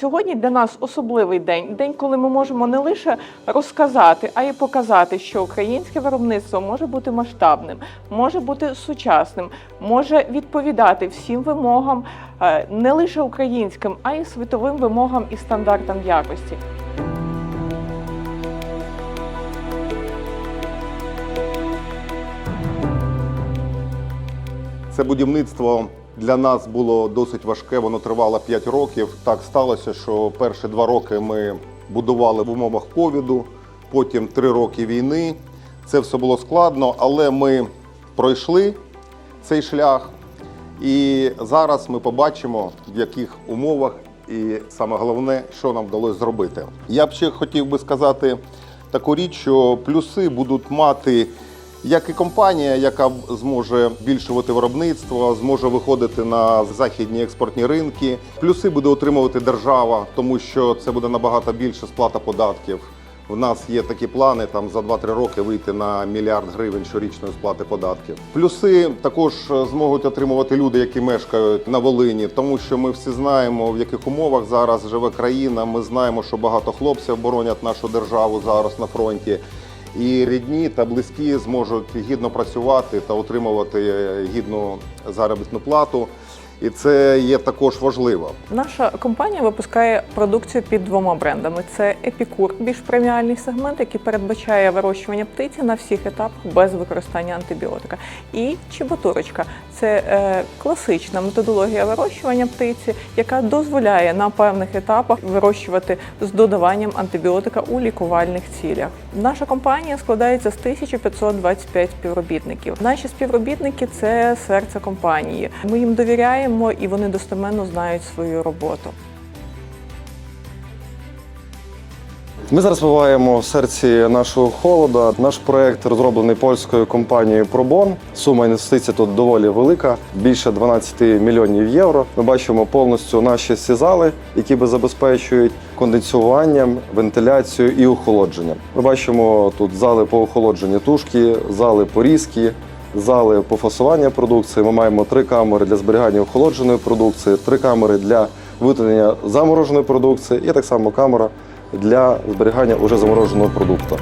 Сьогодні для нас особливий день день, коли ми можемо не лише розказати, а й показати, що українське виробництво може бути масштабним, може бути сучасним, може відповідати всім вимогам е, не лише українським, а й світовим вимогам і стандартам якості. Це будівництво для нас було досить важке, воно тривало 5 років. Так сталося, що перші два роки ми будували в умовах ковіду, потім три роки війни. Це все було складно, але ми пройшли цей шлях. І зараз ми побачимо, в яких умовах, і саме головне, що нам вдалося зробити. Я б ще хотів би сказати таку річ, що плюси будуть мати як і компанія, яка зможе збільшувати виробництво, зможе виходити на західні експортні ринки. Плюси буде отримувати держава, тому що це буде набагато більше сплата податків. В нас є такі плани там за 2-3 роки вийти на мільярд гривень щорічної сплати податків. Плюси також е, зможуть отримувати люди, які мешкають на Волині, тому що ми всі знаємо, в яких умовах зараз живе країна. Ми знаємо, що багато хлопців боронять нашу державу зараз на фронті. І рідні та близькі зможуть гідно працювати та отримувати е, гідну заробітну плату. І це є також важливо. Наша компанія випускає продукцію під двома брендами: це Епікур, більш преміальний сегмент, який передбачає вирощування птиці на всіх етапах без використання антибіотика. І Чебатурочка це е, класична методологія вирощування птиці, яка дозволяє на певних етапах вирощувати з додаванням антибіотика у лікувальних цілях. Наша компанія складається з 1525 співробітників. Наші співробітники це серце компанії. Ми їм довіряємо і вони достеменно знають свою роботу. Ми зараз буваємо в серці нашого холода. Наш проект розроблений польською компанією Пробон. Сума інвестицій тут доволі велика, більше 12 мільйонів євро. Ми бачимо повністю наші сізали, які би забезпечують конденсуванням, вентиляцією і охолодженням. Ми бачимо тут зали по охолодженню тушки, зали порізки. Зали по фасуванню продукції. Ми маємо три камери для зберігання охолодженої продукції, три камери для виготовлення замороженої продукції і так само камера для зберігання уже замороженого продукту.